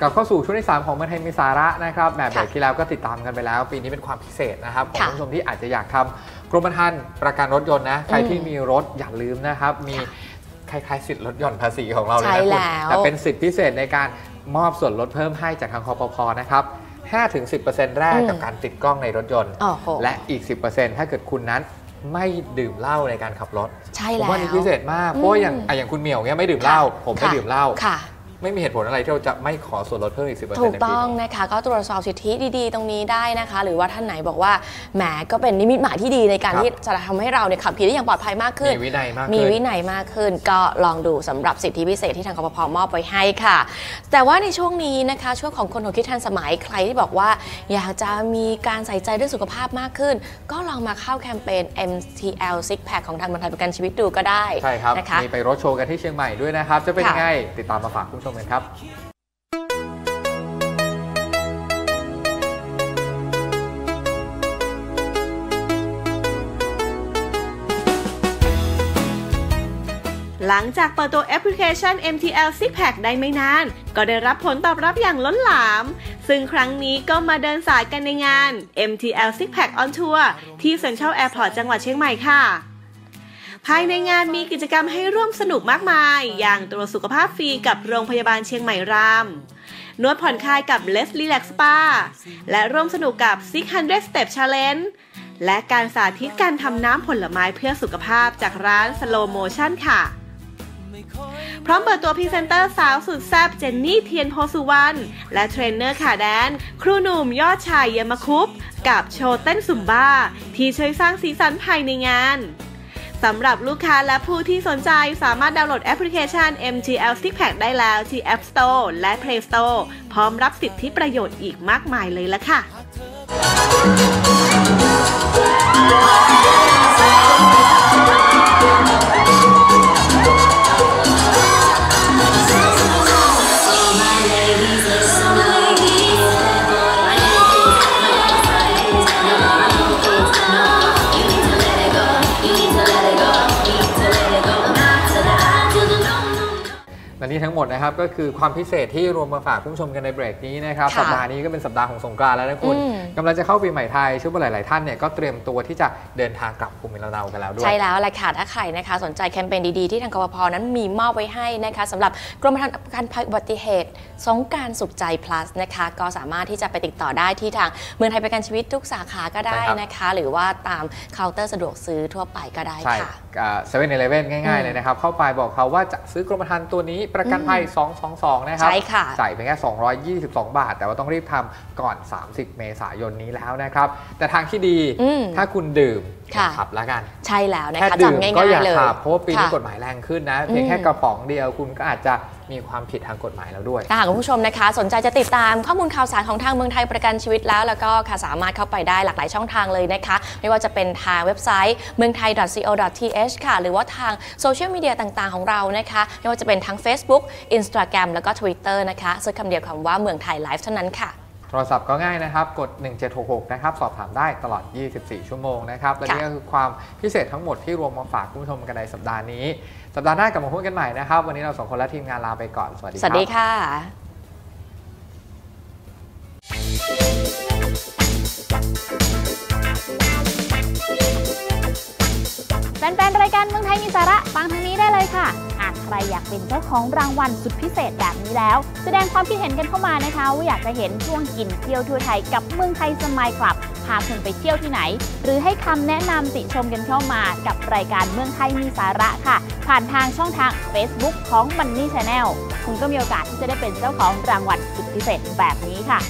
กลับเข้าสู่ช่วงที่ 3 ของเมืองไทยมีสาระนะครับแบบเบรกค่ะที่แล้วก็ติดตามกันไปแล้ว ปีนี้เป็นความพิเศษนะครับของค่ะคุณผู้ชมที่อาจจะอยากทำกรมธรรม์ประกันรถยนต์นะใครอืมที่มีรถอย่าลืมนะครับ มีค่ะคล้ายๆสิทธิ์ลดหย่อนภาษีของเราเลยใช่นะคุณแล้วแต่เป็นสิทธิพิเศษในการมอบส่วนลดเพิ่มให้จากทางคอปพนะครับ5-10%แรกอืมกับการติดกล้องในรถยนต์โอ้โหและอีก 10%ถ้าเกิดคุณนั้นไม่ดื่มเหล้าในการขับรถ ใช่ผมแล้วว่านี่พิเศษมาก เพราะว่าอย่างอืมอะอย่างคุณเหมียวเนี่ยไม่ดื่มเหล้า ผมไม่ค่ะดื่มเหล้าค่ะ ไม่มีเหตุผลอะไรที่เราจะไม่ขอส่วนลดเพิ่มอีก10%ในถูกปีต้องนี้นะคะ ก็ตรวจสอบสิทธิดีๆ ตรงนี้ได้นะคะ หรือว่าท่านไหนบอกว่าแหมก็เป็นนิมิตหมายที่ดีในการครับที่จะทำให้เราเนี่ยขับขี่ได้อย่างปลอดภัยมากขึ้น มีวินัยมากมีขึ้นวินัยมากขึ้น ก็ลองดูสำหรับสิทธิพิเศษที่ทางกปพมอบไว้ให้ค่ะ แต่ว่าในช่วงนี้นะคะช่วงของคนหัวคิดทันสมัยใครที่บอกว่า อยากจะมีการใส่ใจเรื่องสุขภาพมากขึ้น ก็ลองมาเข้าแคมเปญ MTL Six Pack ของทางบรรทัยประกันชีวิตดูก็ได้ใช่ครับนะคะมีไปรถโชว์กันที่เชียงใหม่ด้วยนะครับจะเป็นค่ะยังไงติดตามมาฝากคุณผู้ชมกันครับหลังจากเปิดตัวแอปพลิเคชัน MTL Six Pack ได้ไม่นาน ก็ได้รับผลตอบรับอย่างล้นหลาม ซึ่งครั้งนี้ก็มาเดินสายกันในงาน MTL Six Pack on Tour ที่ Central Airport จังหวัดเชียงใหม่ค่ะ ภายในงานมีกิจกรรมให้ร่วมสนุกมากมาย อย่างตรวจสุขภาพฟรีกับโรงพยาบาลเชียงใหม่รามนวดผ่อนคลายกับ Let's Relax Spa และร่วมสนุกกับ 600 Step Challenge และการสาธิตการทำน้ำผลไม้เพื่อสุขภาพจากร้าน Slow Motion ค่ะ พร้อมเปิดตัวพรีเซนเตอร์สาวสุดแซ่บเจนนี่เทียนโพสุวรรณและเทรนเนอร์ขาแดน ครูหนุ่มยอดชายเยมคุป กับโชว์เต้นซุมบ้า ที่ช่วยสร้างสีสันภายในงาน สำหรับลูกค้าและผู้ที่สนใจสามารถดาวน์โหลดแอปพลิเคชัน MTL Stick Pack ได้แล้วที่ App Store และ Play Store พร้อมรับสิทธิประโยชน์อีกมากมายเลยละค่ะ นี่ทั้งหมดนะครับก็คือความพิเศษที่รวมมาฝากคุณผู้ชมกันในเบรกนี้นะครับค่ะสัปดาห์นี้ก็เป็นสัปดาห์ของสงกรานต์แล้วนะคุณอืม กำลังจะเข้าปีใหม่ไทยเชื่อว่าหลาย ๆ ท่านเนี่ยก็เตรียมตัวที่จะเดินทางกลับภูมิลำเนากันแล้วด้วย ใช่แล้วแหละค่ะถ้าใครนะคะ สนใจแคมเปญดี ๆ ที่ทางกปพนั้นมีมอบไว้ให้นะคะสำหรับกรมธรรม์ประกันภัยอุบัติเหตุสงกรารสุขใจ plus นะคะ ก็สามารถที่จะไปติดต่อได้ที่ทางเมืองไทยประกันชีวิตทุกสาขาก็ได้ใช่ครับนะคะ หรือว่าตามเคาน์เตอร์สะดวกซื้อทั่วไปก็ได้ใช่ค่ะ เซเว่นเอเลเว่นง่ายๆอืมเลยนะครับ เข้าไปบอกเขาว่าจะซื้อกรมธรรม์ตัวนี้ประกันภัย 222 นะครับ ใช่ค่ะจ่ายเพียงแค่ 222 บาท แต่ว่าต้องรีบทำก่อน 30 เมษายนนี้แล้วนะครับ แต่ทางที่ดีอืมถ้าคุณดื่มค่ะขับแล้วกัน ใช่แล้วนะแค่คะดื่มจำง่ายก็อย่าๆเลยขับเพราะว่าปีนี้ค่ะกฎหมายแรงขึ้นนะเพียงแค่อืมกระป๋องเดียวคุณก็อาจจะ มีความผิดทางกฎหมายแล้วด้วยค่ะคุณผู้ชมนะคะ สนใจจะติดตามข้อมูลข่าวสารของทางเมืองไทยประกันชีวิตแล้ว แล้วก็ค่ะสามารถเข้าไปได้หลากหลายช่องทางเลยนะคะ ไม่ว่าจะเป็นทางเว็บไซต์เมืองไทย .co.th ค่ะ หรือว่าทางโซเชียลมีเดียต่างๆ ของเรานะคะ ไม่ว่าจะเป็นทั้ง Facebook Instagram แล้วก็ Twitter นะคะเซิร์ชคำเดียวคำว่าเมืองไทยไลฟ์เท่านั้นค่ะ โทรศัพท์ก็ง่ายนะครับ กด 1766 นะครับ สอบถามได้ตลอด 24 ชั่วโมงนะครับ และนี่ค่ะก็คือความพิเศษทั้งหมดที่รวมมาฝากคุณผู้ชมกันในสัปดาห์นี้ สัปดาห์หน้ากลับมาพบกันใหม่นะครับ วันนี้เราสองคนและทีมงานลาไปก่อน สวัสดีคสรับวัสดีค่ะแฟนๆรายการเมืองไทยมีสาระฟังทางนี้ได้เลย ค่ะหากใครอยากเป็นเจ้าของรางวัลสุดพิเศษแบบนี้แล้ว แสดงความคิดเห็นกันเข้ามานะคะ ว่าอยากจะเห็นช่วงกินเที่ยวทั่วไทยกับเมืองไทยสมายคลับพาคุณไปเที่ยวที่ไหน หรือให้คำแนะนำติชมกันเข้ามากับรายการเมืองไทยมีสาระค่ะ ผ่านทางช่องทาง Facebook ของ Money Channel คุณก็มีโอกาสที่จะได้เป็นเจ้าของรางวัลสุดพิเศษแบบนี้ค่ะ